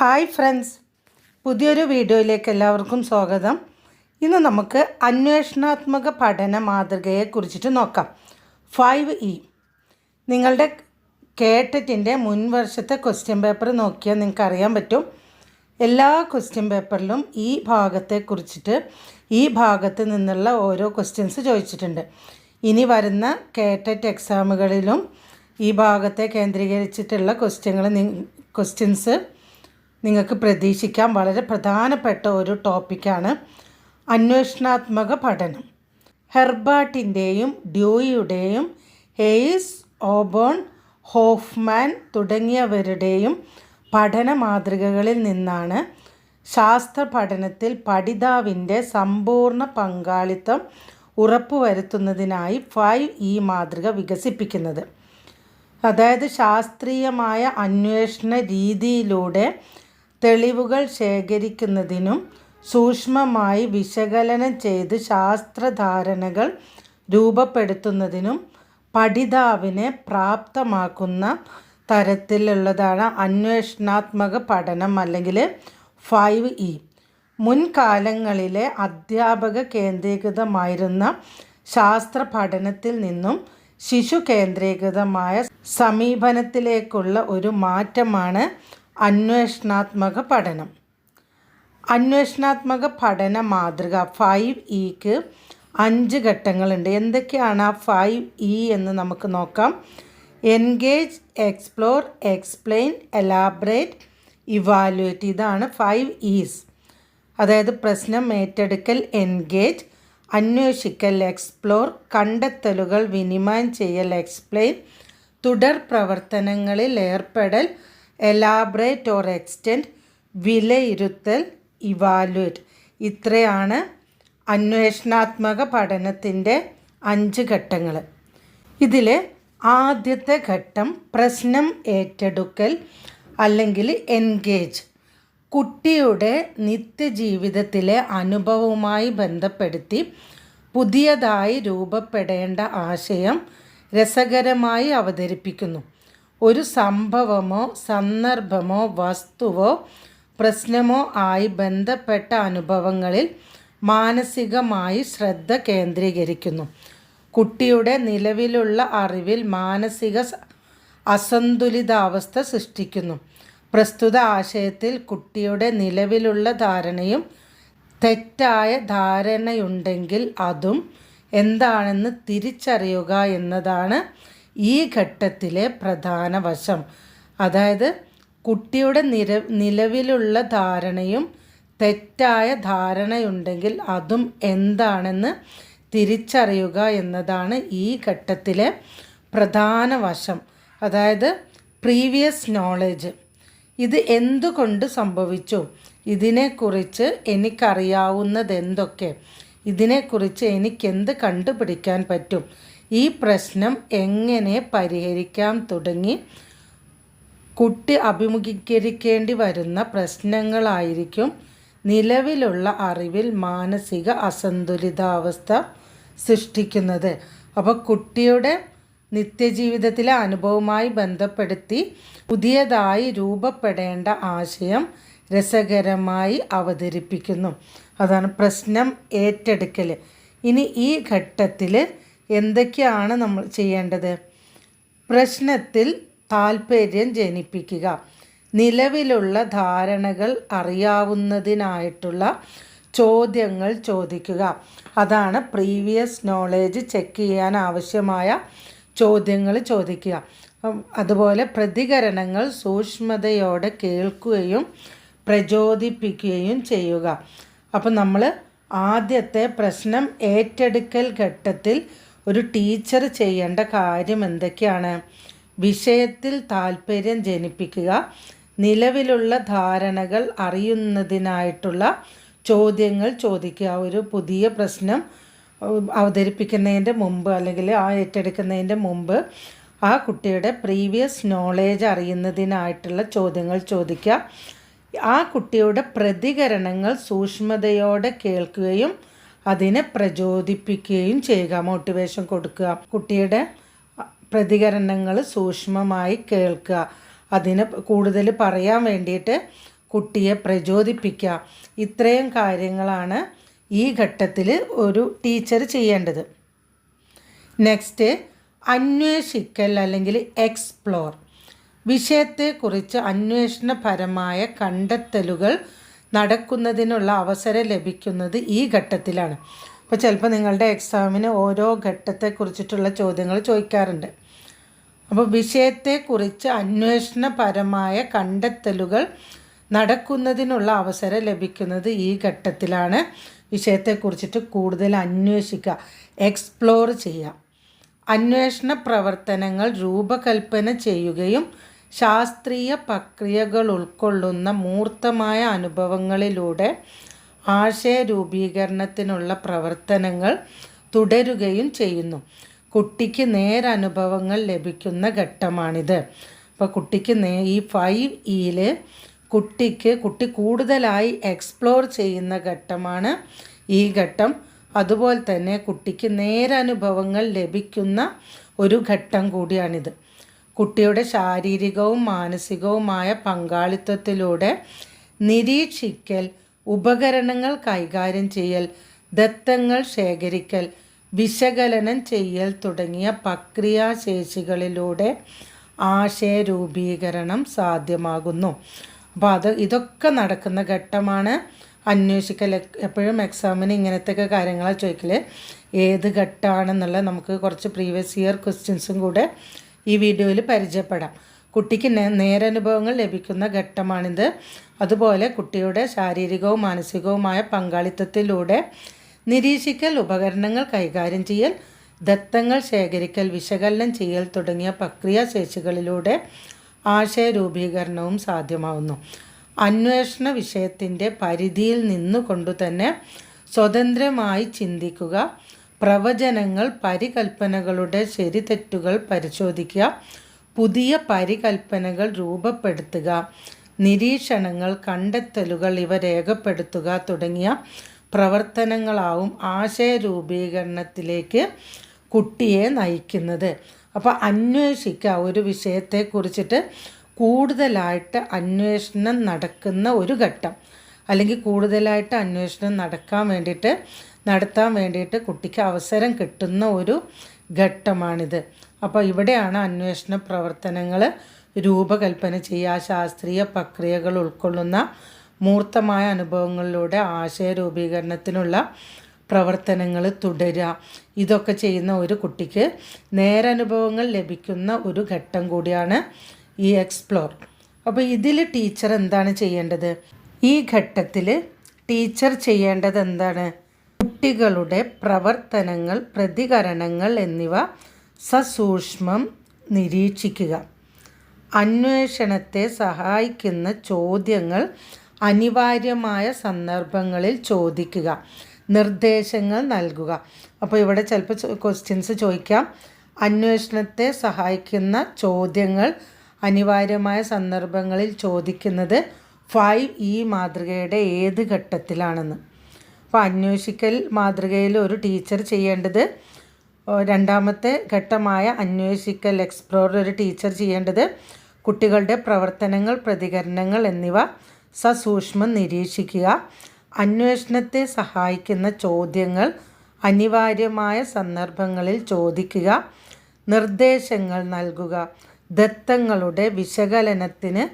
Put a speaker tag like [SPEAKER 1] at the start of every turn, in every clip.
[SPEAKER 1] hi friends പുതിയൊരു വീഡിയോയിലേക്ക് എല്ലാവർക്കും സ്വാഗതം ഇന്ന് നമുക്ക് അന്വേഷണാത്മക പഠന മാതൃകയെക്കുറിച്ചിട്ട് നോക്കാം ഫൈവ് ഇ നിങ്ങളുടെ കേട്ടറ്റിൻ്റെ മുൻവർഷത്തെ ക്വസ്റ്റ്യൻ പേപ്പർ നോക്കിയാൽ നിങ്ങൾക്ക് അറിയാൻ പറ്റും എല്ലാ ക്വസ്റ്റ്യൻ പേപ്പറിലും ഈ ഭാഗത്തെക്കുറിച്ചിട്ട് ഈ ഭാഗത്ത് നിന്നുള്ള ഓരോ ക്വസ്റ്റ്യൻസ് ചോദിച്ചിട്ടുണ്ട് ഇനി വരുന്ന കേട്ടറ്റ് എക്സാമുകളിലും ഈ ഭാഗത്തെ കേന്ദ്രീകരിച്ചിട്ടുള്ള ക്വസ്റ്റ്യങ്ങൾ ക്വസ്റ്റ്യൻസ് നിങ്ങൾക്ക് പ്രതീക്ഷിക്കാം വളരെ പ്രധാനപ്പെട്ട ഒരു ടോപ്പിക്കാണ് അന്വേഷണാത്മക പഠനം ഹെർബാർട്ടിൻ്റെയും ഡ്യൂയിയുടെയും ഹെയ്സ് ഓബോൺ ഹോഫ്മാൻ തുടങ്ങിയവരുടെയും പഠന മാതൃകകളിൽ നിന്നാണ് ശാസ്ത്ര പഠനത്തിൽ പഠിതാവിൻ്റെ സമ്പൂർണ്ണ പങ്കാളിത്തം ഉറപ്പുവരുത്തുന്നതിനായി ഫൈവ് ഇ മാതൃക വികസിപ്പിക്കുന്നത് അതായത് ശാസ്ത്രീയമായ അന്വേഷണ രീതിയിലൂടെ തെളിവുകൾ ശേഖരിക്കുന്നതിനും സൂക്ഷ്മമായി വിശകലനം ചെയ്ത് ശാസ്ത്രധാരണകൾ രൂപപ്പെടുത്തുന്നതിനും പഠിതാവിനെ പ്രാപ്തമാക്കുന്ന തരത്തിലുള്ളതാണ് അന്വേഷണാത്മക പഠനം അല്ലെങ്കിൽ ഫൈവ് ഇ മുൻകാലങ്ങളിലെ അധ്യാപക കേന്ദ്രീകൃതമായിരുന്ന ശാസ്ത്ര പഠനത്തിൽ നിന്നും ശിശു കേന്ദ്രീകൃതമായ സമീപനത്തിലേക്കുള്ള ഒരു മാറ്റമാണ് അന്വേഷണാത്മക പഠനം അന്വേഷണാത്മക പഠന മാതൃക ഫൈവ് ഇക്ക് അഞ്ച് ഘട്ടങ്ങളുണ്ട് എന്തൊക്കെയാണ് ആ ഫൈവ് ഇ എന്ന് നമുക്ക് നോക്കാം engage explore explain elaborate evaluate ഇതാണ് ഫൈവ് ഇസ് അതായത് പ്രശ്നം ഏറ്റെടുക്കൽ എൻഗേജ് അന്വേഷിക്കൽ എക്സ്പ്ലോർ കണ്ടെത്തലുകൾ വിനിമയം ചെയ്യൽ എക്സ്പ്ലെയിൻ തുടർ പ്രവർത്തനങ്ങളിൽ ഏർപ്പെടൽ എലാബ്രേറ്റ് ഓർ എക്സ്റ്റെൻഡ് വിലയിരുത്തൽ ഇവാലുവേറ്റ് ഇത്രയാണ് അന്വേഷണാത്മക പഠനത്തിൻ്റെ അഞ്ച് ഘട്ടങ്ങൾ ഇതിൽ ആദ്യത്തെ ഘട്ടം പ്രശ്നം ഏറ്റെടുക്കൽ അല്ലെങ്കിൽ എൻഗേജ് കുട്ടിയുടെ നിത്യജീവിതത്തിലെ അനുഭവവുമായി ബന്ധപ്പെടുത്തി പുതിയതായി രൂപപ്പെടേണ്ട ആശയം രസകരമായി അവതരിപ്പിക്കുന്നു ഒരു സംഭവമോ സന്ദർഭമോ വസ്തുവോ പ്രശ്നമോ ആയി ബന്ധപ്പെട്ട അനുഭവങ്ങളിൽ മാനസികമായി ശ്രദ്ധ കേന്ദ്രീകരിക്കുന്നു കുട്ടിയുടെ നിലവിലുള്ള അറിവിൽ മാനസിക അസന്തുലിതാവസ്ഥ സൃഷ്ടിക്കുന്നു പ്രസ്തുത ആശയത്തിൽ കുട്ടിയുടെ നിലവിലുള്ള ധാരണയും തെറ്റായ ധാരണയുണ്ടെങ്കിൽ അതും എന്താണെന്ന് തിരിച്ചറിയുക എന്നതാണ് ഈ ഘട്ടത്തിലെ പ്രധാന വശം അതായത് കുട്ടിയുടെ നിര നിലവിലുള്ള ധാരണയും തെറ്റായ ധാരണയുണ്ടെങ്കിൽ അതും എന്താണെന്ന് തിരിച്ചറിയുക എന്നതാണ് ഈ ഘട്ടത്തിലെ പ്രധാന വശം അതായത് പ്രീവിയസ് നോളജ് ഇത് എന്തുകൊണ്ട് സംഭവിച്ചു ഇതിനെക്കുറിച്ച് എനിക്കറിയാവുന്നത് എന്തൊക്കെ ഇതിനെക്കുറിച്ച് എനിക്കെന്ത് കണ്ടുപിടിക്കാൻ പറ്റും ഈ പ്രശ്നം എങ്ങനെ പരിഹരിക്കാം തുടങ്ങി കുട്ടി അഭിമുഖീകരിക്കേണ്ടി വരുന്ന പ്രശ്നങ്ങളായിരിക്കും നിലവിലുള്ള അറിവിൽ മാനസിക അസന്തുലിതാവസ്ഥ സൃഷ്ടിക്കുന്നത് അപ്പോൾ കുട്ടിയുടെ നിത്യജീവിതത്തിലെ അനുഭവവുമായി ബന്ധപ്പെടുത്തി പുതിയതായി രൂപപ്പെടേണ്ട ആശയം രസകരമായി അവതരിപ്പിക്കുന്നു അതാണ് പ്രശ്നം ഏറ്റെടുക്കൽ ഇനി ഈ ഘട്ടത്തിൽ എന്തൊക്കെയാണ് നമ്മൾ ചെയ്യേണ്ടത് പ്രശ്നത്തിൽ താൽപ്പര്യം ജനിപ്പിക്കുക നിലവിലുള്ള ധാരണകൾ അറിയാവുന്നതിനായിട്ടുള്ള ചോദ്യങ്ങൾ ചോദിക്കുക അതാണ് പ്രീവിയസ് നോളേജ് ചെക്ക് ചെയ്യാൻ ആവശ്യമായ ചോദ്യങ്ങൾ ചോദിക്കുക അതുപോലെ പ്രതികരണങ്ങൾ സൂക്ഷ്മതയോടെ കേൾക്കുകയും പ്രചോദിപ്പിക്കുകയും ചെയ്യുക അപ്പം നമ്മൾ ആദ്യത്തെ പ്രശ്നം ഏറ്റെടുക്കൽ ഘട്ടത്തിൽ ഒരു ടീച്ചർ ചെയ്യേണ്ട കാര്യം എന്തൊക്കെയാണ് വിഷയത്തിൽ താല്പര്യം ജനിപ്പിക്കുക നിലവിലുള്ള ധാരണകൾ അറിയുന്നതിനായിട്ടുള്ള ചോദ്യങ്ങൾ ചോദിക്കുക ഒരു പുതിയ പ്രശ്നം അവതരിപ്പിക്കുന്നതിൻ്റെ മുമ്പ് അല്ലെങ്കിൽ ആ ഏറ്റെടുക്കുന്നതിൻ്റെ മുമ്പ് ആ കുട്ടിയുടെ പ്രീവിയസ് നോളേജ് അറിയുന്നതിനായിട്ടുള്ള ചോദ്യങ്ങൾ ചോദിക്കുക ആ കുട്ടിയുടെ പ്രതികരണങ്ങൾ സൂക്ഷ്മതയോടെ കേൾക്കുകയും അതിനെ പ്രചോദിപ്പിക്കുകയും ചെയ്യുക മോട്ടിവേഷൻ കൊടുക്കുക കുട്ടിയുടെ പ്രതികരണങ്ങൾ സൂക്ഷ്മമായി കേൾക്കുക അതിന് കൂടുതൽ പറയാൻ വേണ്ടിയിട്ട് കുട്ടിയെ പ്രചോദിപ്പിക്കുക ഇത്രയും കാര്യങ്ങളാണ് ഈ ഘട്ടത്തിൽ ഒരു ടീച്ചർ ചെയ്യേണ്ടത് നെക്സ്റ്റ് അന്വേഷിക്കൽ അല്ലെങ്കിൽ എക്സ്പ്ലോർ വിഷയത്തെക്കുറിച്ച് അന്വേഷണപരമായ കണ്ടെത്തലുകൾ നടക്കുന്നതിനുള്ള അവസരം ലഭിക്കുന്നത് ഈ ഘട്ടത്തിലാണ് അപ്പോൾ ചിലപ്പോൾ നിങ്ങളുടെ എക്സാമിന് ഓരോ ഘട്ടത്തെക്കുറിച്ചിട്ടുള്ള ചോദ്യങ്ങൾ ചോദിക്കാറുണ്ട് അപ്പോൾ വിഷയത്തെക്കുറിച്ച് അന്വേഷണപരമായ കണ്ടെത്തലുകൾ നടക്കുന്നതിനുള്ള അവസരം ലഭിക്കുന്നത് ഈ ഘട്ടത്തിലാണ് വിഷയത്തെക്കുറിച്ചിട്ട് കൂടുതൽ അന്വേഷിക്കുക എക്സ്പ്ലോർ ചെയ്യുക അന്വേഷണ പ്രവർത്തനങ്ങൾ രൂപകൽപ്പന ചെയ്യുകയും ശാസ്ത്രീയ പ്രക്രിയകൾ ഉൾക്കൊള്ളുന്ന മൂർത്തമായ അനുഭവങ്ങളിലൂടെ ആശയ രൂപീകരണത്തിനുള്ള പ്രവർത്തനങ്ങൾ തുടരുകയും ചെയ്യുന്നു കുട്ടിക്ക് നേരനുഭവങ്ങൾ ലഭിക്കുന്ന ഘട്ടമാണിത് അപ്പോൾ കുട്ടിക്ക് നേ ഈ ഫൈവ് e ഇയിൽ കുട്ടിക്ക് കുട്ടി കൂടുതലായി എക്സ്പ്ലോർ ചെയ്യുന്ന ഘട്ടമാണ് ഈ ഘട്ടം അതുപോലെ തന്നെ കുട്ടിക്ക് നേരനുഭവങ്ങൾ ലഭിക്കുന്ന ഒരു ഘട്ടം കൂടിയാണിത് കുട്ടിയുടെ ശാരീരികവും മാനസികവുമായ പങ്കാളിത്തത്തിലൂടെ നിരീക്ഷിക്കൽ ഉപകരണങ്ങൾ കൈകാര്യം ചെയ്യൽ ദത്തങ്ങൾ ശേഖരിക്കൽ വിശകലനം ചെയ്യൽ തുടങ്ങിയ പ്രക്രിയാശേഷികളിലൂടെ ആശയ രൂപീകരണം സാധ്യമാകുന്നു അപ്പോൾ അത് ഇതൊക്കെ നടക്കുന്ന ഘട്ടമാണ് അന്വേഷിക്കൽ എപ്പോഴും എക്സാമിന് ഇങ്ങനത്തെയൊക്കെ കാര്യങ്ങളാണ് ചോദിക്കൽ ഏത് ഘട്ടമാണെന്നുള്ള നമുക്ക് കുറച്ച് പ്രീവിയസ് ഇയർ ക്വസ്റ്റ്യൻസും കൂടെ ഈ വീഡിയോയിൽ പരിചയപ്പെടാം കുട്ടിക്ക് നേരനുഭവങ്ങൾ ലഭിക്കുന്ന ഘട്ടമാണിത് അതുപോലെ കുട്ടിയുടെ ശാരീരികവും മാനസികവുമായ പങ്കാളിത്തത്തിലൂടെ നിരീക്ഷിക്കൽ ഉപകരണങ്ങൾ കൈകാര്യം ചെയ്യൽ ദത്തങ്ങൾ ശേഖരിക്കൽ വിശകലനം ചെയ്യൽ തുടങ്ങിയ പ്രക്രിയാശേഷികളിലൂടെ ആശയ രൂപീകരണവും സാധ്യമാവുന്നു അന്വേഷണ വിഷയത്തിൻ്റെ പരിധിയിൽ നിന്നുകൊണ്ടു തന്നെ സ്വതന്ത്രമായി ചിന്തിക്കുക പ്രവചനങ്ങൾ പരികൽപ്പനകളുടെ തെറ്റുകൾ പരിശോധിക്കുക പുതിയ പരികൽപ്പനകൾ രൂപപ്പെടുത്തുക നിരീക്ഷണങ്ങൾ കണ്ടെത്തലുകൾ ഇവ രേഖപ്പെടുത്തുക തുടങ്ങിയ പ്രവർത്തനങ്ങളാവും ആശയ രൂപീകരണത്തിലേക്ക് കുട്ടിയെ നയിക്കുന്നത് അപ്പോൾ അന്വേഷിക്കുക ഒരു വിഷയത്തെക്കുറിച്ചിട്ട് കൂടുതലായിട്ട് അന്വേഷണം നടക്കുന്ന ഒരു ഘട്ടം അല്ലെങ്കിൽ കൂടുതലായിട്ട് അന്വേഷണം നടക്കാൻ വേണ്ടിയിട്ട് നടത്താൻ വേണ്ടിയിട്ട് കുട്ടിക്ക് അവസരം കിട്ടുന്ന ഒരു ഘട്ടമാണിത് അപ്പോൾ ഇവിടെയാണ് അന്വേഷണ പ്രവർത്തനങ്ങൾ രൂപകൽപ്പന ചെയ്യുക ശാസ്ത്രീയ പ്രക്രിയകൾ ഉൾക്കൊള്ളുന്ന മൂർത്തമായ അനുഭവങ്ങളിലൂടെ ആശയ രൂപീകരണത്തിനുള്ള പ്രവർത്തനങ്ങൾ തുടരുക ഇതൊക്കെ ചെയ്യുന്ന ഒരു കുട്ടിക്ക് നേരനുഭവങ്ങൾ ലഭിക്കുന്ന ഒരു ഘട്ടം കൂടിയാണ് ഈ എക്സ്പ്ലോർ അപ്പോൾ ഇതിൽ ടീച്ചർ എന്താണ് ചെയ്യേണ്ടത് ഈ ഘട്ടത്തിൽ ടീച്ചർ ചെയ്യേണ്ടത് എന്താണ് കുട്ടികളുടെ പ്രവർത്തനങ്ങൾ പ്രതികരണങ്ങൾ എന്നിവ സസൂക്ഷ്മം നിരീക്ഷിക്കുക അന്വേഷണത്തെ സഹായിക്കുന്ന ചോദ്യങ്ങൾ അനിവാര്യമായ സന്ദർഭങ്ങളിൽ ചോദിക്കുക നിർദ്ദേശങ്ങൾ നൽകുക അപ്പോൾ ഇവിടെ ചിലപ്പോൾ ക്വസ്റ്റ്യൻസ് ചോദിക്കാം അന്വേഷണത്തെ സഹായിക്കുന്ന ചോദ്യങ്ങൾ അനിവാര്യമായ സന്ദർഭങ്ങളിൽ ചോദിക്കുന്നത് ഫൈവ് ഈ മാതൃകയുടെ ഏത് ഘട്ടത്തിലാണെന്ന് അപ്പോൾ അന്വേഷിക്കൽ മാതൃകയിൽ ഒരു ടീച്ചർ ചെയ്യേണ്ടത് രണ്ടാമത്തെ ഘട്ടമായ അന്വേഷിക്കൽ എക്സ്പ്ലോർ ഒരു ടീച്ചർ ചെയ്യേണ്ടത് കുട്ടികളുടെ പ്രവർത്തനങ്ങൾ പ്രതികരണങ്ങൾ എന്നിവ സസൂക്ഷ്മം നിരീക്ഷിക്കുക അന്വേഷണത്തെ സഹായിക്കുന്ന ചോദ്യങ്ങൾ അനിവാര്യമായ സന്ദർഭങ്ങളിൽ ചോദിക്കുക നിർദ്ദേശങ്ങൾ നൽകുക ദത്തങ്ങളുടെ വിശകലനത്തിന്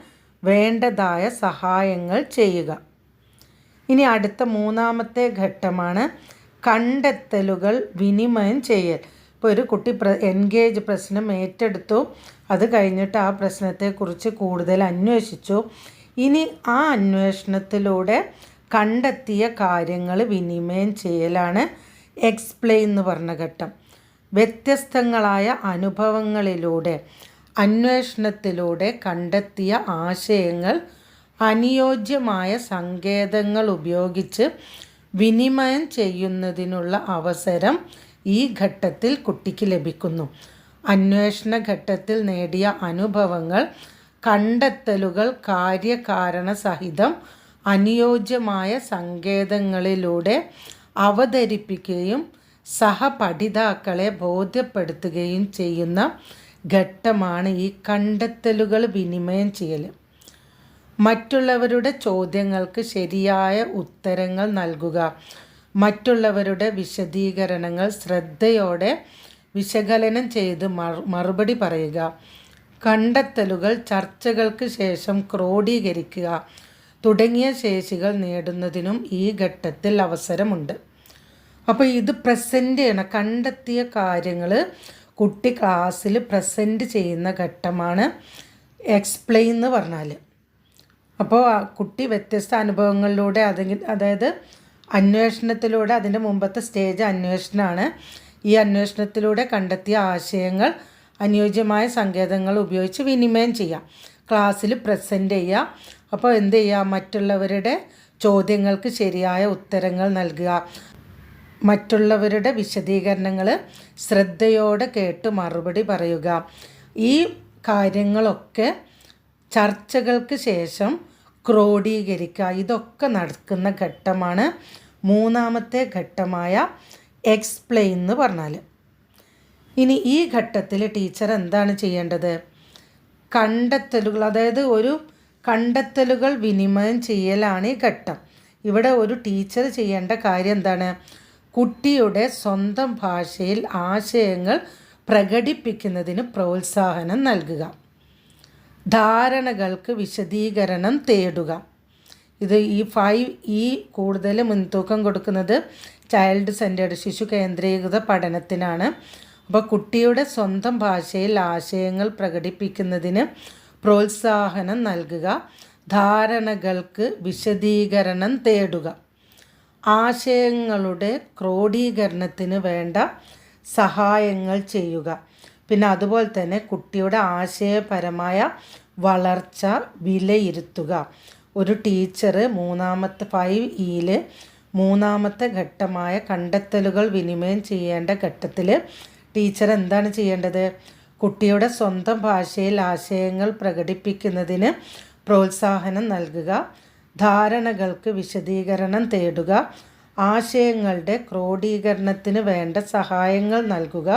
[SPEAKER 1] വേണ്ടതായ സഹായങ്ങൾ ചെയ്യുക ഇനി അടുത്ത മൂന്നാമത്തെ ഘട്ടമാണ് കണ്ടെത്തലുകൾ വിനിമയം ചെയ്യൽ ഇപ്പോൾ ഒരു കുട്ടി പ്ര എൻഗേജ് പ്രശ്നം ഏറ്റെടുത്തു അത് കഴിഞ്ഞിട്ട് ആ പ്രശ്നത്തെക്കുറിച്ച് കൂടുതൽ അന്വേഷിച്ചു ഇനി ആ അന്വേഷണത്തിലൂടെ കണ്ടെത്തിയ കാര്യങ്ങൾ വിനിമയം ചെയ്യലാണ് എക്സ്പ്ലെയിൻ എന്ന് പറഞ്ഞ ഘട്ടം വ്യത്യസ്തങ്ങളായ അനുഭവങ്ങളിലൂടെ അന്വേഷണത്തിലൂടെ കണ്ടെത്തിയ ആശയങ്ങൾ അനുയോജ്യമായ സങ്കേതങ്ങൾ ഉപയോഗിച്ച് വിനിമയം ചെയ്യുന്നതിനുള്ള അവസരം ഈ ഘട്ടത്തിൽ കുട്ടിക്ക് ലഭിക്കുന്നു അന്വേഷണ ഘട്ടത്തിൽ നേടിയ അനുഭവങ്ങൾ കണ്ടെത്തലുകൾ കാര്യകാരണ സഹിതം അനുയോജ്യമായ സങ്കേതങ്ങളിലൂടെ അവതരിപ്പിക്കുകയും സഹപഠിതാക്കളെ ബോധ്യപ്പെടുത്തുകയും ചെയ്യുന്ന ഘട്ടമാണ് ഈ കണ്ടെത്തലുകൾ വിനിമയം ചെയ്യൽ മറ്റുള്ളവരുടെ ചോദ്യങ്ങൾക്ക് ശരിയായ ഉത്തരങ്ങൾ നൽകുക മറ്റുള്ളവരുടെ വിശദീകരണങ്ങൾ ശ്രദ്ധയോടെ വിശകലനം ചെയ്ത് മറുപടി പറയുക കണ്ടെത്തലുകൾ ചർച്ചകൾക്ക് ശേഷം ക്രോഡീകരിക്കുക തുടങ്ങിയ ശേഷികൾ നേടുന്നതിനും ഈ ഘട്ടത്തിൽ അവസരമുണ്ട് അപ്പോൾ ഇത് പ്രസൻറ്റ് ചെയ്യണം കണ്ടെത്തിയ കാര്യങ്ങൾ കുട്ടി ക്ലാസ്സിൽ പ്രസൻറ്റ് ചെയ്യുന്ന ഘട്ടമാണ് എക്സ്പ്ലെയിൻ എന്ന് പറഞ്ഞാൽ അപ്പോൾ ആ കുട്ടി വ്യത്യസ്ത അനുഭവങ്ങളിലൂടെ അതെങ്കിൽ അതായത് അന്വേഷണത്തിലൂടെ അതിൻ്റെ മുമ്പത്തെ സ്റ്റേജ് അന്വേഷണമാണ് ഈ അന്വേഷണത്തിലൂടെ കണ്ടെത്തിയ ആശയങ്ങൾ അനുയോജ്യമായ സങ്കേതങ്ങൾ ഉപയോഗിച്ച് വിനിമയം ചെയ്യാം ക്ലാസ്സിൽ പ്രസൻറ്റ് ചെയ്യാം അപ്പോൾ എന്ത് ചെയ്യുക മറ്റുള്ളവരുടെ ചോദ്യങ്ങൾക്ക് ശരിയായ ഉത്തരങ്ങൾ നൽകുക മറ്റുള്ളവരുടെ വിശദീകരണങ്ങൾ ശ്രദ്ധയോടെ കേട്ട് മറുപടി പറയുക ഈ കാര്യങ്ങളൊക്കെ ചർച്ചകൾക്ക് ശേഷം ക്രോഡീകരിക്കുക ഇതൊക്കെ നടക്കുന്ന ഘട്ടമാണ് മൂന്നാമത്തെ ഘട്ടമായ എക്സ്പ്ലെയിൻ എന്ന് പറഞ്ഞാൽ ഇനി ഈ ഘട്ടത്തിൽ ടീച്ചർ എന്താണ് ചെയ്യേണ്ടത് കണ്ടെത്തലുകൾ അതായത് ഒരു കണ്ടെത്തലുകൾ വിനിമയം ചെയ്യലാണ് ഈ ഘട്ടം ഇവിടെ ഒരു ടീച്ചർ ചെയ്യേണ്ട കാര്യം എന്താണ് കുട്ടിയുടെ സ്വന്തം ഭാഷയിൽ ആശയങ്ങൾ പ്രകടിപ്പിക്കുന്നതിന് പ്രോത്സാഹനം നൽകുക ധാരണകൾക്ക് വിശദീകരണം തേടുക ഇത് ഈ ഫൈവ് ഇ കൂടുതൽ മുൻതൂക്കം കൊടുക്കുന്നത് ചൈൽഡ് സെൻറ്റേഡ് ശിശു കേന്ദ്രീകൃത പഠനത്തിനാണ് അപ്പോൾ കുട്ടിയുടെ സ്വന്തം ഭാഷയിൽ ആശയങ്ങൾ പ്രകടിപ്പിക്കുന്നതിന് പ്രോത്സാഹനം നൽകുക ധാരണകൾക്ക് വിശദീകരണം തേടുക ആശയങ്ങളുടെ ക്രോഡീകരണത്തിന് വേണ്ട സഹായങ്ങൾ ചെയ്യുക പിന്നെ അതുപോലെ തന്നെ കുട്ടിയുടെ ആശയപരമായ വളർച്ച വിലയിരുത്തുക ഒരു ടീച്ചർ മൂന്നാമത്തെ ഫൈവ് ഇയിൽ മൂന്നാമത്തെ ഘട്ടമായ കണ്ടെത്തലുകൾ വിനിമയം ചെയ്യേണ്ട ഘട്ടത്തിൽ ടീച്ചർ എന്താണ് ചെയ്യേണ്ടത് കുട്ടിയുടെ സ്വന്തം ഭാഷയിൽ ആശയങ്ങൾ പ്രകടിപ്പിക്കുന്നതിന് പ്രോത്സാഹനം നൽകുക ധാരണകൾക്ക് വിശദീകരണം തേടുക ആശയങ്ങളുടെ ക്രോഡീകരണത്തിന് വേണ്ട സഹായങ്ങൾ നൽകുക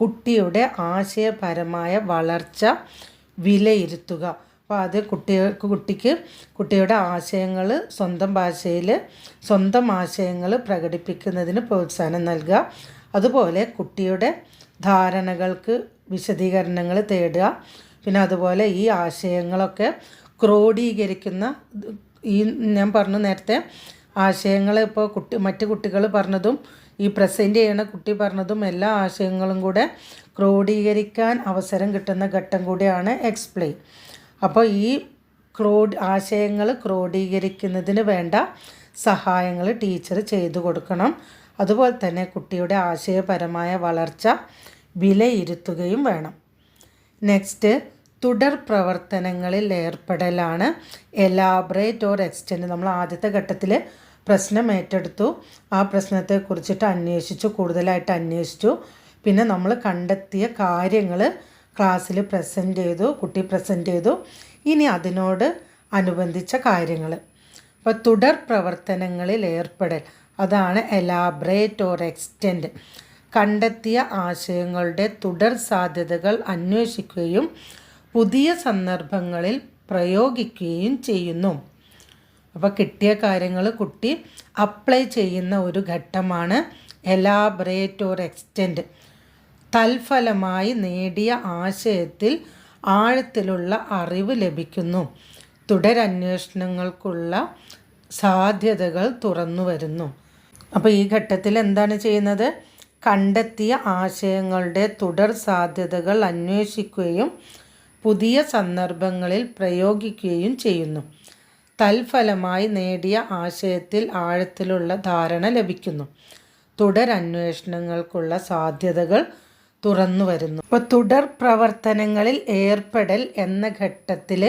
[SPEAKER 1] കുട്ടിയുടെ ആശയപരമായ വളർച്ച വിലയിരുത്തുക അപ്പോൾ അത് കുട്ടികൾക്ക് കുട്ടിക്ക് കുട്ടിയുടെ ആശയങ്ങൾ സ്വന്തം ഭാഷയിൽ സ്വന്തം ആശയങ്ങൾ പ്രകടിപ്പിക്കുന്നതിന് പ്രോത്സാഹനം നൽകുക അതുപോലെ കുട്ടിയുടെ ധാരണകൾക്ക് വിശദീകരണങ്ങൾ തേടുക പിന്നെ അതുപോലെ ഈ ആശയങ്ങളൊക്കെ ക്രോഡീകരിക്കുന്ന ഈ ഞാൻ പറഞ്ഞു നേരത്തെ ആശയങ്ങൾ ഇപ്പോൾ കുട്ടി മറ്റു കുട്ടികൾ പറഞ്ഞതും ഈ പ്രസൻറ്റ് ചെയ്യണ കുട്ടി പറഞ്ഞതും എല്ലാ ആശയങ്ങളും കൂടെ ക്രോഡീകരിക്കാൻ അവസരം കിട്ടുന്ന ഘട്ടം കൂടിയാണ് എക്സ്പ്ലെയിൻ അപ്പോൾ ഈ ക്രോ ആശയങ്ങൾ ക്രോഡീകരിക്കുന്നതിന് വേണ്ട സഹായങ്ങൾ ടീച്ചർ ചെയ്തു കൊടുക്കണം അതുപോലെ തന്നെ കുട്ടിയുടെ ആശയപരമായ വളർച്ച വിലയിരുത്തുകയും വേണം നെക്സ്റ്റ് തുടർ പ്രവർത്തനങ്ങളിൽ ഏർപ്പെടലാണ് എലാബറേറ്റ് ഓർ എക്സ്റ്റെൻഡ് നമ്മൾ ആദ്യത്തെ ഘട്ടത്തിൽ പ്രശ്നം ഏറ്റെടുത്തു ആ പ്രശ്നത്തെക്കുറിച്ചിട്ട് അന്വേഷിച്ചു കൂടുതലായിട്ട് അന്വേഷിച്ചു പിന്നെ നമ്മൾ കണ്ടെത്തിയ കാര്യങ്ങൾ ക്ലാസ്സിൽ പ്രസൻറ്റ് ചെയ്തു കുട്ടി പ്രസൻറ്റ് ചെയ്തു ഇനി അതിനോട് അനുബന്ധിച്ച കാര്യങ്ങൾ അപ്പോൾ തുടർ പ്രവർത്തനങ്ങളിൽ ഏർപ്പെടൽ അതാണ് എലാബറേറ്റ് ഓർ എക്സ്റ്റെൻഡ് കണ്ടെത്തിയ ആശയങ്ങളുടെ തുടർ സാധ്യതകൾ അന്വേഷിക്കുകയും പുതിയ സന്ദർഭങ്ങളിൽ പ്രയോഗിക്കുകയും ചെയ്യുന്നു അപ്പോൾ കിട്ടിയ കാര്യങ്ങൾ കുട്ടി അപ്ലൈ ചെയ്യുന്ന ഒരു ഘട്ടമാണ് എലാബറേറ്റ് ഓർ എക്സ്റ്റെൻഡ് തൽഫലമായി നേടിയ ആശയത്തിൽ ആഴത്തിലുള്ള അറിവ് ലഭിക്കുന്നു തുടരന്വേഷണങ്ങൾക്കുള്ള സാധ്യതകൾ തുറന്നു വരുന്നു അപ്പോൾ ഈ ഘട്ടത്തിൽ എന്താണ് ചെയ്യുന്നത് കണ്ടെത്തിയ ആശയങ്ങളുടെ തുടർ സാധ്യതകൾ അന്വേഷിക്കുകയും പുതിയ സന്ദർഭങ്ങളിൽ പ്രയോഗിക്കുകയും ചെയ്യുന്നു തൽഫലമായി നേടിയ ആശയത്തിൽ ആഴത്തിലുള്ള ധാരണ ലഭിക്കുന്നു തുടരന്വേഷണങ്ങൾക്കുള്ള സാധ്യതകൾ തുറന്നു വരുന്നു അപ്പോൾ തുടർ പ്രവർത്തനങ്ങളിൽ ഏർപ്പെടൽ എന്ന ഘട്ടത്തിൽ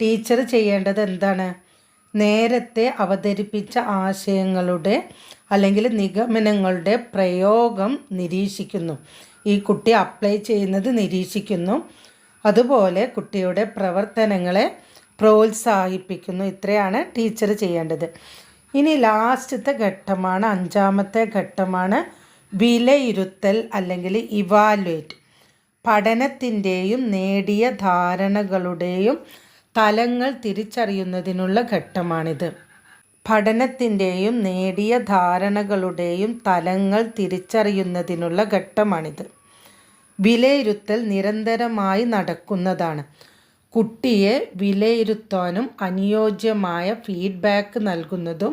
[SPEAKER 1] ടീച്ചർ ചെയ്യേണ്ടത് എന്താണ് നേരത്തെ അവതരിപ്പിച്ച ആശയങ്ങളുടെ അല്ലെങ്കിൽ നിഗമനങ്ങളുടെ പ്രയോഗം നിരീക്ഷിക്കുന്നു ഈ കുട്ടി അപ്ലൈ ചെയ്യുന്നത് നിരീക്ഷിക്കുന്നു അതുപോലെ കുട്ടിയുടെ പ്രവർത്തനങ്ങളെ പ്രോത്സാഹിപ്പിക്കുന്നു ഇത്രയാണ് ടീച്ചർ ചെയ്യേണ്ടത് ഇനി ലാസ്റ്റത്തെ ഘട്ടമാണ് അഞ്ചാമത്തെ ഘട്ടമാണ് വിലയിരുത്തൽ അല്ലെങ്കിൽ ഇവാലുവേറ്റ് പഠനത്തിൻ്റെയും നേടിയ ധാരണകളുടെയും തലങ്ങൾ തിരിച്ചറിയുന്നതിനുള്ള ഘട്ടമാണിത് പഠനത്തിൻ്റെയും നേടിയ ധാരണകളുടെയും തലങ്ങൾ തിരിച്ചറിയുന്നതിനുള്ള ഘട്ടമാണിത് വിലയിരുത്തൽ നിരന്തരമായി നടക്കുന്നതാണ് കുട്ടിയെ വിലയിരുത്താനും അനുയോജ്യമായ ഫീഡ്ബാക്ക് നൽകുന്നതും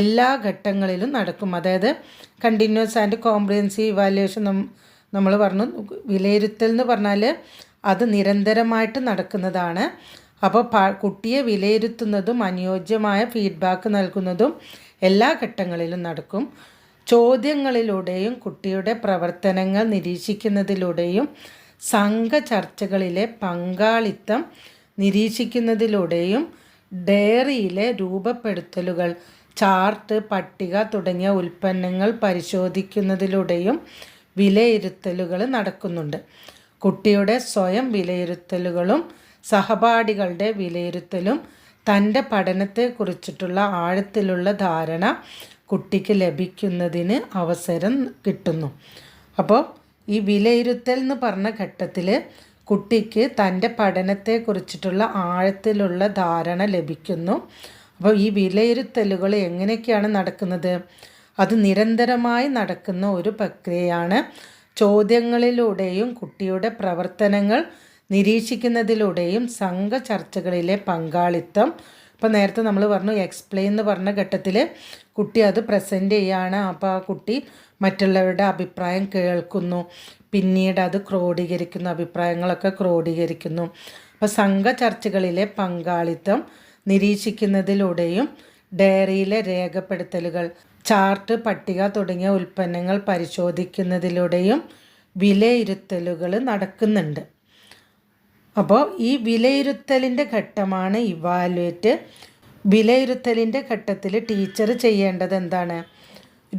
[SPEAKER 1] എല്ലാ ഘട്ടങ്ങളിലും നടക്കും അതായത് കണ്ടിന്യൂസ് ആൻഡ് കോംപ്രിഹൻസീവ് ഇവാലുവേഷൻ നമ്മൾ പറഞ്ഞു വിലയിരുത്തൽ എന്ന് പറഞ്ഞാൽ അത് നിരന്തരമായിട്ട് നടക്കുന്നതാണ് അപ്പോൾ കുട്ടിയെ വിലയിരുത്തുന്നതും അനുയോജ്യമായ ഫീഡ്ബാക്ക് നൽകുന്നതും എല്ലാ ഘട്ടങ്ങളിലും നടക്കും ചോദ്യങ്ങളിലൂടെയും കുട്ടിയുടെ പ്രവർത്തനങ്ങൾ നിരീക്ഷിക്കുന്നതിലൂടെയും സംഘ ചർച്ചകളിലെ പങ്കാളിത്തം നിരീക്ഷിക്കുന്നതിലൂടെയും ഡയറിയിലെ രൂപപ്പെടുത്തലുകൾ ചാർട്ട് പട്ടിക തുടങ്ങിയ ഉൽപ്പന്നങ്ങൾ പരിശോധിക്കുന്നതിലൂടെയും വിലയിരുത്തലുകൾ നടക്കുന്നുണ്ട് കുട്ടിയുടെ സ്വയം വിലയിരുത്തലുകളും സഹപാഠികളുടെ വിലയിരുത്തലും തൻ്റെ പഠനത്തെക്കുറിച്ചിട്ടുള്ള ആഴത്തിലുള്ള ധാരണ കുട്ടിക്ക് ലഭിക്കുന്നതിന് അവസരം കിട്ടുന്നു അപ്പോൾ ഈ വിലയിരുത്തൽ എന്ന് പറഞ്ഞ ഘട്ടത്തിൽ കുട്ടിക്ക് തൻ്റെ പഠനത്തെക്കുറിച്ചിട്ടുള്ള ആഴത്തിലുള്ള ധാരണ ലഭിക്കുന്നു അപ്പോൾ ഈ വിലയിരുത്തലുകൾ എങ്ങനെയൊക്കെയാണ് നടക്കുന്നത് അത് നിരന്തരമായി നടക്കുന്ന ഒരു പ്രക്രിയയാണ് ചോദ്യങ്ങളിലൂടെയും കുട്ടിയുടെ പ്രവർത്തനങ്ങൾ നിരീക്ഷിക്കുന്നതിലൂടെയും സംഘ ചർച്ചകളിലെ പങ്കാളിത്തം ഇപ്പോൾ നേരത്തെ നമ്മൾ പറഞ്ഞു എക്സ്പ്ലെയിൻ എന്ന് പറഞ്ഞ ഘട്ടത്തിൽ കുട്ടി അത് പ്രസൻറ്റ് ചെയ്യുകയാണ് അപ്പോൾ ആ കുട്ടി മറ്റുള്ളവരുടെ അഭിപ്രായം കേൾക്കുന്നു പിന്നീട് അത് ക്രോഡീകരിക്കുന്നു അഭിപ്രായങ്ങളൊക്കെ ക്രോഡീകരിക്കുന്നു അപ്പോൾ സംഘ ചർച്ചകളിലെ പങ്കാളിത്തം നിരീക്ഷിക്കുന്നതിലൂടെയും ഡയറിയിലെ രേഖപ്പെടുത്തലുകൾ ചാർട്ട് പട്ടിക തുടങ്ങിയ ഉൽപ്പന്നങ്ങൾ പരിശോധിക്കുന്നതിലൂടെയും വിലയിരുത്തലുകൾ നടക്കുന്നുണ്ട് അപ്പോൾ ഈ വിലയിരുത്തലിൻ്റെ ഘട്ടമാണ് ഇവാലുവേറ്റ് വിലയിരുത്തലിൻ്റെ ഘട്ടത്തിൽ ടീച്ചർ ചെയ്യേണ്ടത് എന്താണ്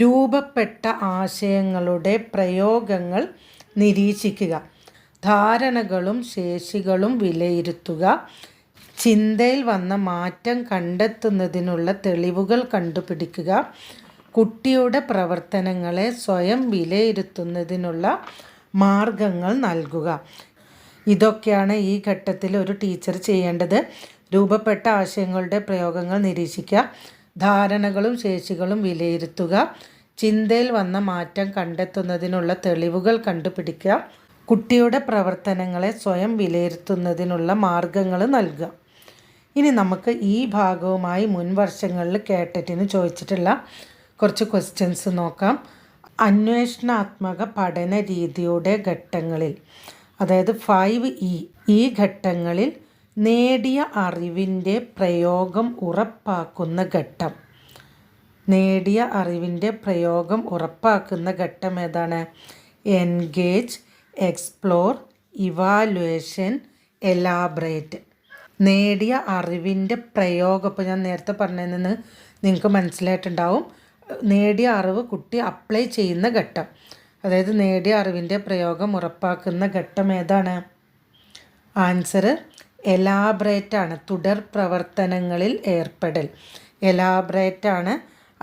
[SPEAKER 1] രൂപപ്പെട്ട ആശയങ്ങളുടെ പ്രയോഗങ്ങൾ നിരീക്ഷിക്കുക ധാരണകളും ശേഷികളും വിലയിരുത്തുക ചിന്തയിൽ വന്ന മാറ്റം കണ്ടെത്തുന്നതിനുള്ള തെളിവുകൾ കണ്ടുപിടിക്കുക കുട്ടിയുടെ പ്രവർത്തനങ്ങളെ സ്വയം വിലയിരുത്തുന്നതിനുള്ള മാർഗങ്ങൾ നൽകുക ഇതൊക്കെയാണ് ഈ ഘട്ടത്തിൽ ഒരു ടീച്ചർ ചെയ്യേണ്ടത് രൂപപ്പെട്ട ആശയങ്ങളുടെ പ്രയോഗങ്ങൾ നിരീക്ഷിക്കുക ധാരണകളും ശേഷികളും വിലയിരുത്തുക ചിന്തയിൽ വന്ന മാറ്റം കണ്ടെത്തുന്നതിനുള്ള തെളിവുകൾ കണ്ടുപിടിക്കുക കുട്ടിയുടെ പ്രവർത്തനങ്ങളെ സ്വയം വിലയിരുത്തുന്നതിനുള്ള മാർഗങ്ങൾ നൽകുക ഇനി നമുക്ക് ഈ ഭാഗവുമായി മുൻ വർഷങ്ങളിൽ കേട്ടറ്റിന് ചോദിച്ചിട്ടുള്ള കുറച്ച് ക്വസ്റ്റ്യൻസ് നോക്കാം അന്വേഷണാത്മക പഠന രീതിയുടെ ഘട്ടങ്ങളിൽ അതായത് ഫൈവ് ഇ e, ഈ ഘട്ടങ്ങളിൽ നേടിയ അറിവിൻ്റെ പ്രയോഗം ഉറപ്പാക്കുന്ന ഘട്ടം നേടിയ അറിവിൻ്റെ പ്രയോഗം ഉറപ്പാക്കുന്ന ഘട്ടം ഏതാണ് എൻഗേജ് എക്സ്പ്ലോർ ഇവാലുവേഷൻ എലാബറേറ്റ് നേടിയ അറിവിൻ്റെ പ്രയോഗം ഇപ്പോൾ ഞാൻ നേരത്തെ പറഞ്ഞതെന്ന് നിങ്ങൾക്ക് മനസ്സിലായിട്ടുണ്ടാവും നേടിയ അറിവ് കുട്ടി അപ്ലൈ ചെയ്യുന്ന ഘട്ടം അതായത് നേടിയ അറിവിൻ്റെ പ്രയോഗം ഉറപ്പാക്കുന്ന ഘട്ടം ഏതാണ് ആൻസറ് എലാബ്രേറ്റാണ് തുടർ പ്രവർത്തനങ്ങളിൽ ഏർപ്പെടൽ എലാബ്രേറ്റാണ്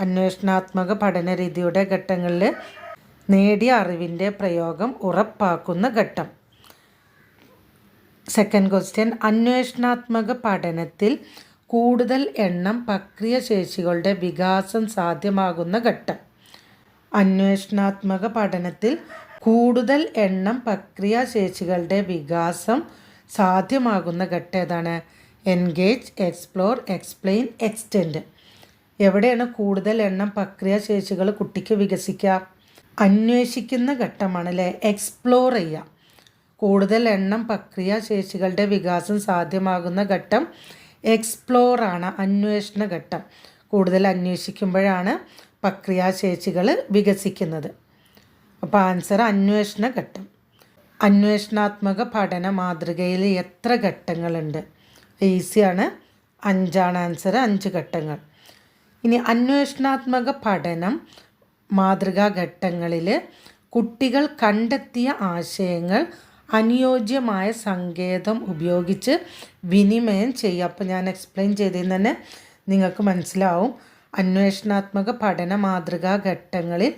[SPEAKER 1] അന്വേഷണാത്മക പഠന രീതിയുടെ ഘട്ടങ്ങളിൽ നേടിയ അറിവിൻ്റെ പ്രയോഗം ഉറപ്പാക്കുന്ന ഘട്ടം സെക്കൻഡ് ക്വസ്റ്റ്യൻ അന്വേഷണാത്മക പഠനത്തിൽ കൂടുതൽ എണ്ണം പ്രക്രിയ ശേഷികളുടെ വികാസം സാധ്യമാകുന്ന ഘട്ടം അന്വേഷണാത്മക പഠനത്തിൽ കൂടുതൽ എണ്ണം ശേഷികളുടെ വികാസം സാധ്യമാകുന്ന ഘട്ടം ഏതാണ് എൻഗേജ് എക്സ്പ്ലോർ എക്സ്പ്ലെയിൻ എക്സ്റ്റെൻഡ് എവിടെയാണ് കൂടുതൽ എണ്ണം പ്രക്രിയാശേഷികൾ കുട്ടിക്ക് വികസിക്കുക അന്വേഷിക്കുന്ന ഘട്ടമാണ് അല്ലേ എക്സ്പ്ലോർ ചെയ്യുക കൂടുതൽ എണ്ണം പ്രക്രിയാശേഷികളുടെ വികാസം സാധ്യമാകുന്ന ഘട്ടം എക്സ്പ്ലോറാണ് അന്വേഷണ ഘട്ടം കൂടുതൽ അന്വേഷിക്കുമ്പോഴാണ് പ്രക്രിയാശേഷികൾ വികസിക്കുന്നത് അപ്പോൾ ആൻസർ അന്വേഷണ ഘട്ടം അന്വേഷണാത്മക പഠന മാതൃകയിൽ എത്ര ഘട്ടങ്ങളുണ്ട് ഈസിയാണ് അഞ്ചാണ് ആൻസർ അഞ്ച് ഘട്ടങ്ങൾ ഇനി അന്വേഷണാത്മക പഠനം മാതൃകാ ഘട്ടങ്ങളിൽ കുട്ടികൾ കണ്ടെത്തിയ ആശയങ്ങൾ അനുയോജ്യമായ സങ്കേതം ഉപയോഗിച്ച് വിനിമയം ചെയ്യുക അപ്പോൾ ഞാൻ എക്സ്പ്ലെയിൻ ചെയ്തതിന് തന്നെ നിങ്ങൾക്ക് മനസ്സിലാവും അന്വേഷണാത്മക പഠന മാതൃകാ ഘട്ടങ്ങളിൽ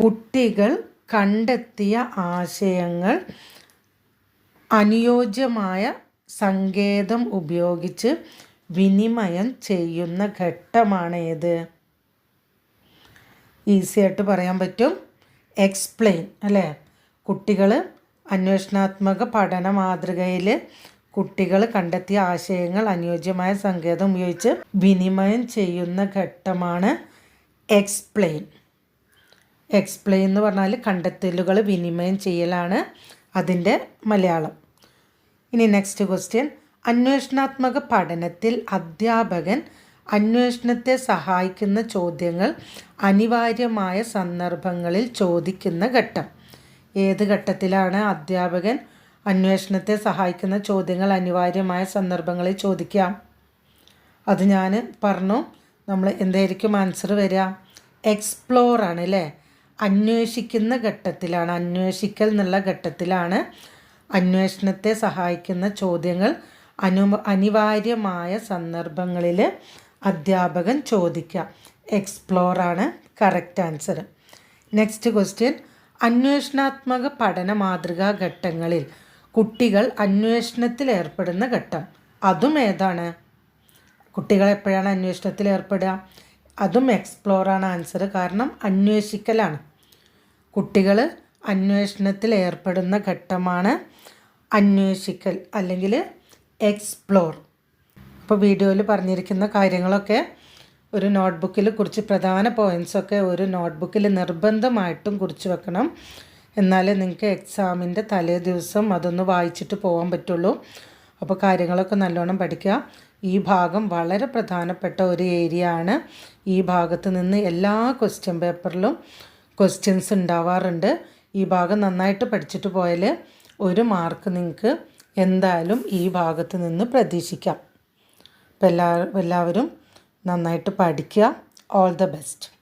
[SPEAKER 1] കുട്ടികൾ കണ്ടെത്തിയ ആശയങ്ങൾ അനുയോജ്യമായ സങ്കേതം ഉപയോഗിച്ച് വിനിമയം ചെയ്യുന്ന ഘട്ടമാണ് ഏത് ഈസി ആയിട്ട് പറയാൻ പറ്റും എക്സ്പ്ലെയിൻ അല്ലേ കുട്ടികൾ അന്വേഷണാത്മക പഠന മാതൃകയിൽ കുട്ടികൾ കണ്ടെത്തിയ ആശയങ്ങൾ അനുയോജ്യമായ സങ്കേതം ഉപയോഗിച്ച് വിനിമയം ചെയ്യുന്ന ഘട്ടമാണ് എക്സ്പ്ലെയിൻ എക്സ്പ്ലെയിൻ എന്ന് പറഞ്ഞാൽ കണ്ടെത്തലുകൾ വിനിമയം ചെയ്യലാണ് അതിൻ്റെ മലയാളം ഇനി നെക്സ്റ്റ് ക്വസ്റ്റ്യൻ അന്വേഷണാത്മക പഠനത്തിൽ അധ്യാപകൻ അന്വേഷണത്തെ സഹായിക്കുന്ന ചോദ്യങ്ങൾ അനിവാര്യമായ സന്ദർഭങ്ങളിൽ ചോദിക്കുന്ന ഘട്ടം ഏത് ഘട്ടത്തിലാണ് അധ്യാപകൻ അന്വേഷണത്തെ സഹായിക്കുന്ന ചോദ്യങ്ങൾ അനിവാര്യമായ സന്ദർഭങ്ങളിൽ ചോദിക്കാം അത് ഞാൻ പറഞ്ഞു നമ്മൾ എന്തായിരിക്കും ആൻസർ വരിക എക്സ്പ്ലോർ ആണ് അല്ലേ അന്വേഷിക്കുന്ന ഘട്ടത്തിലാണ് അന്വേഷിക്കൽ എന്നുള്ള ഘട്ടത്തിലാണ് അന്വേഷണത്തെ സഹായിക്കുന്ന ചോദ്യങ്ങൾ അനു അനിവാര്യമായ സന്ദർഭങ്ങളിൽ അധ്യാപകൻ ചോദിക്കുക എക്സ്പ്ലോറാണ് കറക്റ്റ് ആൻസർ നെക്സ്റ്റ് ക്വസ്റ്റ്യൻ അന്വേഷണാത്മക പഠന മാതൃകാ ഘട്ടങ്ങളിൽ കുട്ടികൾ അന്വേഷണത്തിൽ ഏർപ്പെടുന്ന ഘട്ടം അതും ഏതാണ് കുട്ടികൾ എപ്പോഴാണ് അന്വേഷണത്തിൽ ഏർപ്പെടുക അതും എക്സ്പ്ലോറാണ് ആൻസർ കാരണം അന്വേഷിക്കലാണ് കുട്ടികൾ അന്വേഷണത്തിൽ ഏർപ്പെടുന്ന ഘട്ടമാണ് അന്വേഷിക്കൽ അല്ലെങ്കിൽ എക്സ്പ്ലോർ അപ്പോൾ വീഡിയോയിൽ പറഞ്ഞിരിക്കുന്ന കാര്യങ്ങളൊക്കെ ഒരു നോട്ട്ബുക്കിൽ കുറിച്ച് പ്രധാന പോയിൻസൊക്കെ ഒരു നോട്ട്ബുക്കിൽ നിർബന്ധമായിട്ടും കുറിച്ച് വെക്കണം എന്നാലേ നിങ്ങൾക്ക് എക്സാമിൻ്റെ തലേ ദിവസം അതൊന്ന് വായിച്ചിട്ട് പോകാൻ പറ്റുള്ളൂ അപ്പോൾ കാര്യങ്ങളൊക്കെ നല്ലോണം പഠിക്കുക ഈ ഭാഗം വളരെ പ്രധാനപ്പെട്ട ഒരു ഏരിയ ആണ് ഈ ഭാഗത്ത് നിന്ന് എല്ലാ ക്വസ്റ്റ്യൻ പേപ്പറിലും ക്വസ്റ്റ്യൻസ് ഉണ്ടാവാറുണ്ട് ഈ ഭാഗം നന്നായിട്ട് പഠിച്ചിട്ട് പോയാൽ ഒരു മാർക്ക് നിങ്ങൾക്ക് എന്തായാലും ഈ ഭാഗത്ത് നിന്ന് പ്രതീക്ഷിക്കാം എല്ലാ എല്ലാവരും നന്നായിട്ട് പഠിക്കുക ഓൾ ദ ബെസ്റ്റ്